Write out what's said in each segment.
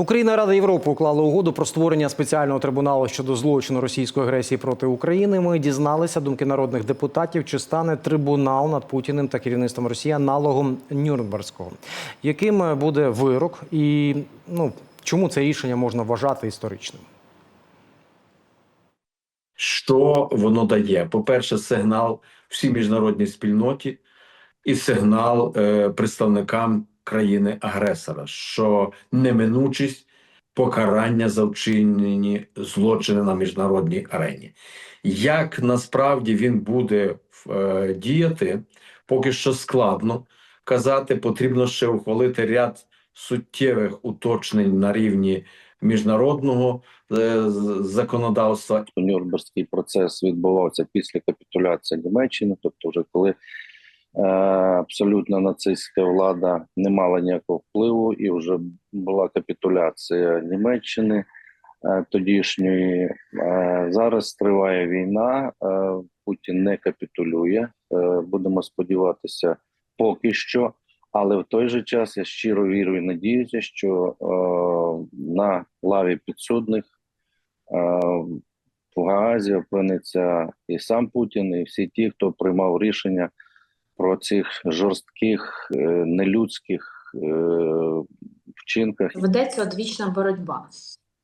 Україна Рада Європи уклали угоду про створення спеціального трибуналу щодо злочину російської агресії проти України. Ми дізналися думки народних депутатів, чи стане трибунал над Путіним та керівництвом Росії аналогом Нюрнберзького, яким буде вирок, і ну чому це рішення можна вважати історичним. Що воно дає? По-перше, сигнал всій міжнародній спільноті і сигнал е, представникам країни-агресора, що неминучість покарання за вчинені злочини на міжнародній арені. Як насправді він буде е, діяти, поки що складно казати. Потрібно ще ухвалити ряд суттєвих уточнень на рівні міжнародного е, законодавства Нюрнберзький процес відбувався після капітуляції Німеччини, тобто, вже коли абсолютно нацистська влада не мала ніякого впливу, і вже була капітуляція Німеччини е, тодішньої. Е, зараз триває війна, е, Путін не капітулює. Е, будемо сподіватися, поки що. Але в той же час я щиро вірю і надіюся, що е, на лаві підсудних е, в Гаазі опиниться і сам Путін, і всі ті, хто приймав рішення про цих жорстких, е, нелюдських е, вчинках. ведеться одвічна боротьба.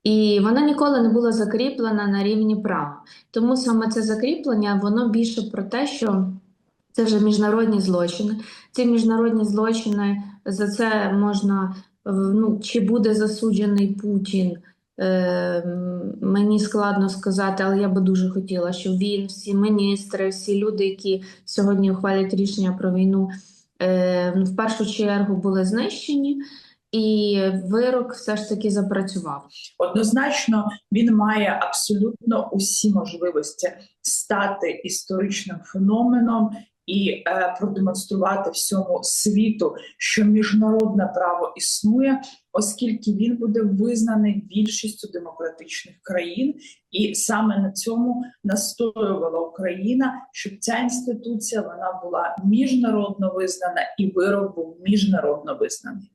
І вона ніколи не була закріплена на рівні права. Тому саме це закріплення воно більше про те, що це вже міжнародні злочини. Ці міжнародні злочини за це можна ну, чи буде засуджений Путін. Е, Мені складно сказати, але я би дуже хотіла, щоб він, всі міністри, всі люди, які сьогодні ухвалять рішення про війну, е, в першу чергу були знищені, і вирок все ж таки запрацював. Однозначно, він має абсолютно усі можливості стати історичним феноменом і е, продемонструвати всьому світу, що міжнародне право існує, оскільки він буде визнаний більшістю демократичних країн, і саме на цьому настоювала Україна, щоб ця інституція вона була міжнародно визнана і вирок був міжнародно визнаний.